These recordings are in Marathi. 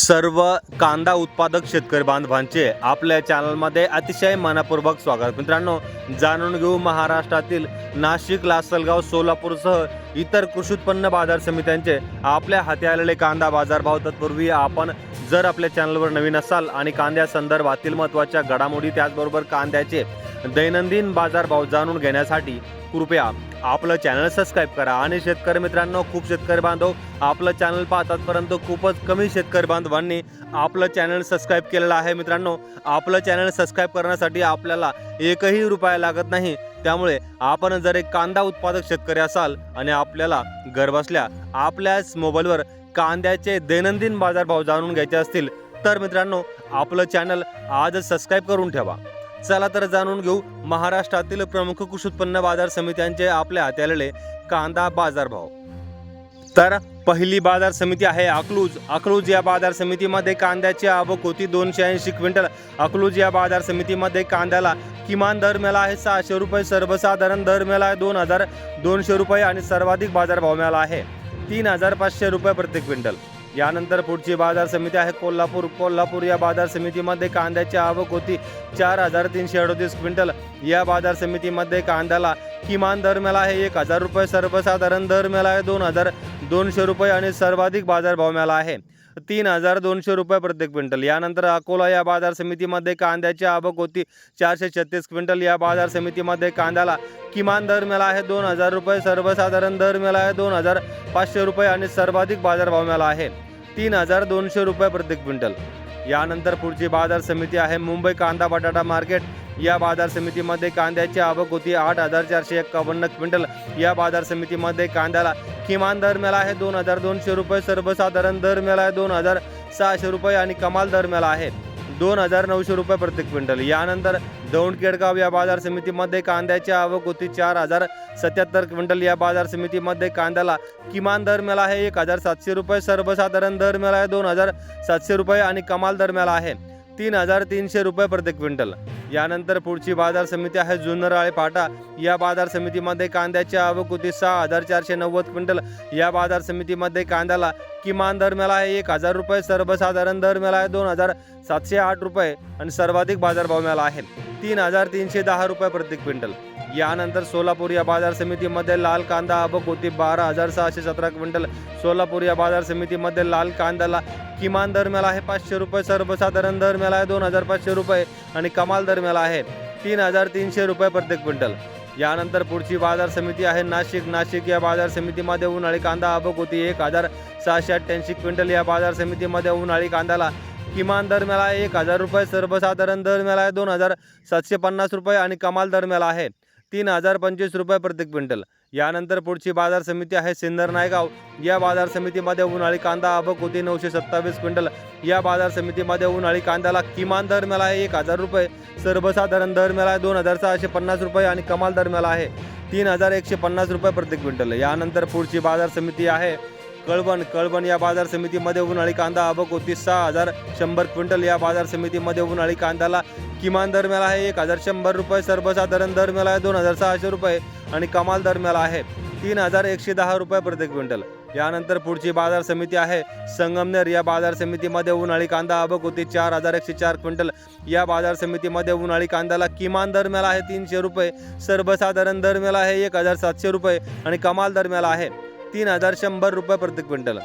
सर्व कांदा उत्पादक शेतकरी बांधवांचे आपल्या चॅनलमध्ये अतिशय मनापूर्वक स्वागत. मित्रांनो जाणून घेऊ महाराष्ट्रातील नाशिक लासलगाव सोलापूरसह इतर कृषी उत्पन्न बाजार समित्यांचे आपल्या हाती आलेले कांदा बाजारभाव तत्पूर्वी आपण जर आपल्या चॅनलवर नवीन असाल आणि कांद्या संदर्भातील महत्त्वाच्या घडामोडी त्याचबरोबर कांद्याचे दैनंदिन बाजारभाव जाणून घेण्यासाठी कृपया आपलं चॅनल सबस्क्राईब करा. आणि शेतकरी मित्रांनो खूप शेतकरी बांधव आपलं चॅनल पाहतात परंतु खूपच कमी शेतकरी बांधवांनी आपलं चॅनल सबस्क्राईब केलेलं आहे. मित्रांनो आपलं चॅनल सबस्क्राईब करण्यासाठी आपल्याला एकही रुपया लागत नाही. त्यामुळे आपण जर एक कांदा उत्पादक शेतकरी असाल आणि आपल्याला घरबसल्या आपल्याच मोबाईलवर कांद्याचे दैनंदिन बाजारभाव जाणून घ्यायचे असतील तर मित्रांनो आपलं चॅनल आजच सबस्क्राईब करून ठेवा. चला तर जाणून घेऊ महाराष्ट्रातील प्रमुख कृषी उत्पन्न बाजार समित्यांचे आपल्या हाती आलेले कांदा बाजारभाव. तर पहिली बाजार समिती आहे अकलूज. अकलूज या बाजार समितीमध्ये कांद्याची आवक होती दोनशे ऐंशी क्विंटल. अकलूज या बाजार समितीमध्ये कांद्याला किमान दर मिळाला आहे सहाशे रुपये सर्वसाधारण दर मिळाला आहे दोन हजार दोनशे रुपये आणि सर्वाधिक बाजारभाव मिळाला आहे तीन हजार पाचशे रुपये प्रति क्विंटल. यानंतर पुढची बाजार समिती आहे. कोल्हापूर कोल्हापूर या बाजार समितीमध्ये कांद्याची आवक होती. चार हजार तीनशे अडतीस क्विंटल. या बाजार समितीमध्ये कांद्याला किमान दर मिळाला आहे. एक हजार रुपये सर्वसाधारण दर मिळाला आहे. दोन हजार दोनशे रुपये आणि सर्वाधिक बाजारभाव मिळाला आहे. तीन हजार दोनशे रुपये प्रत्येक क्विंटल. यानंतर अकोला या बाजार समितीमध्ये कांद्याची आवक होती. चारशे छत्तीस क्विंटल या बाजार समितीमध्ये कांद्याला किमान दर मिळाला आहे. दोन हजार रुपये सर्वसाधारण दर मिळाला आहे. दोन हजार पाचशे रुपये आणि सर्वाधिक बाजारभाव मिळाला आहे. तीन हजार दोनशे रुपये प्रति क्विंटल. यानंतर पुढची बाजार समिती आहे. मुंबई कांदा बटाटा मार्केट या बाजार समितीमध्ये कांद्याची आवक होती. आठ हजार चारशे एक्कावन्न क्विंटल. या बाजार समितीमध्ये कांद्याला किमान दर मिळाला आहे दोन हजार दोनशे रुपये सर्वसाधारण दर मिळाला आहे दोन हजार सहाशे रुपये आणि कमाल दर मिळाला आहे दोन हजार नऊशे रुपये प्रति क्विंटल. यानंतर दौंड केडगाव या बाजार समितीमध्ये कांद्याची आवक होती चार हजार सत्याहत्तर क्विंटल. या बाजार समितीमध्ये कांद्याला किमान दर मिळाला आहे एक हजार सातशे रुपये सर्वसाधारण दर मिळाला आहे दोन हजार सातशे रुपये आणि कमाल दर मिळाला आहे तीन हजार तीनशे रुपये प्रति क्विंटल. यानंतर पुढची बाजार समिती आहे जुन्नराळे फाटा या बाजार समितीमध्ये कांद्याची आवक होती सहा हजार चारशे नव्वद क्विंटल. या बाजार समितीमध्ये कांद्याला किमान दर मिळाला आहे एक हजार रुपये सर्वसाधारण दर मिळाला आहे दोन हजार सातशे आठ रुपये आणि सर्वाधिक बाजारभाव मिळाला आहे तीन हजार तीनशे दहा रुपये प्रति क्विंटल. यानंतर सोलापूर या बाजार समितीमध्ये लाल कांदा आवक होती बारा हजार सहाशे सतरा क्विंटल. सोलापूर या बाजार समितीमध्ये लाल कांद्याला किमान दर मिळाला आहे पाचशे रुपये सर्वसाधारण दर मिळाला आहे दोन हजार पाचशे रुपये आणि कमाल दर मिळाला आहे. तीन हजार तीनशे रुपये प्रत्येक क्विंटल. यानंतर पुढची बाजार समिती आहे. नाशिक नाशिक या बाजार समितीमध्ये उन्हाळी कांदा अबक होती. एक हजार सहाशे अठ्ठ्याऐंशी क्विंटल या बाजार समितीमध्ये उन्हाळी कांद्याला किमान दर मिळाला आहे. एक हजार रुपये सर्वसाधारण दर मिळाला आहे. दोन हजार सातशे पन्नास रुपये आणि कमाल दर मिळाला आहे. तीन हजार पंचवीस रुपये प्रति क्विंटल. यानंतर पुढची बाजार समिती आहे सिन्नर नायगाव या बाजार समितीमध्ये उन्हाळी कांदा आवक होती नऊशे सत्तावीस क्विंटल. या बाजार समितीमध्ये उन्हाळी कांद्याला किमान दर मिळाला आहे एक हजार रुपये. सर्वसाधारण दर मिळाला आहे दोन हजार सहाशे पन्नास रुपये आणि कमाल दर मिळाला आहे. तीन हजार एकशे पन्नास रुपये प्रति क्विंटल. यानंतर पुढची बाजार समिती आहे कळवण कळवण या बाजार समितीमध्ये उन्हाळी कांदा आवक होती सहा हजार शंभर क्विंटल. या बाजार समितीमध्ये उन्हाळी कांद्याला किमान दर मिळाला आहे एक हजार शंभर रुपये सर्वसाधारण दर मिळाला आहे दोन हजार सहाशे रुपये आणि कमाल दर मिळाला आहे तीन हजार एकशे दहा रुपये प्रति क्विंटल. यानंतर पुढची बाजार समिती आहे संगमनेर. या बाजार समितीमध्ये उन्हाळी कांदा आवक होती चार हजार एकशे चार क्विंटल. या बाजार समितीमध्ये उन्हाळी कांद्याला किमान दर मिळाला आहे तीनशे रुपये सर्वसाधारण दर मिळाला आहे एक हजार सातशे रुपये आणि कमाल दर मिळाला आहे. तीन हजार शंभर रुपये प्रति क्विंटल.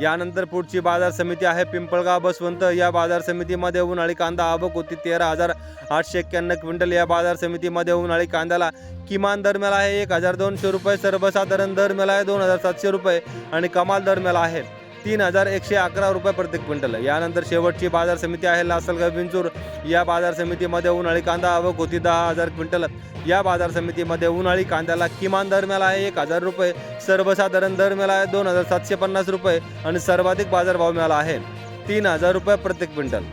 यानंतर पुढची बाजार समिती आहे पिंपळगाव बसवंत. या बाजार समितीमध्ये उन्हाळी कांदा आवक होती तेरा हजार आठशे एक्क्याण्णव क्विंटल. या बाजार समितीमध्ये उन्हाळी कांद्याला किमान दर मिळाला आहे एक हजार दोनशे रुपये सर्वसाधारण दर मिळाला आहे दोन हजार सातशे रुपये आणि कमाल दर मिळाला आहे. तीन हजार एकशे अकरा रुपये प्रति क्विंटल. यानंतर शेवटची बाजार समिती आहे लासलगाव विंचूर या बाजार समितीमध्ये उन्हाळी कांदा आवक होती दहा हजार क्विंटल. या बाजार समितीमध्ये उन्हाळी कांद्याला किमान दर मिळाला आहे एक हजार रुपये. सर्वसाधारण दर मिळाला आहे दोन हजार सातशे पन्नास रुपये. आणि सर्वाधिक बाजारभाव मिळाला आहे तीन हजार रुपये प्रति क्विंटल.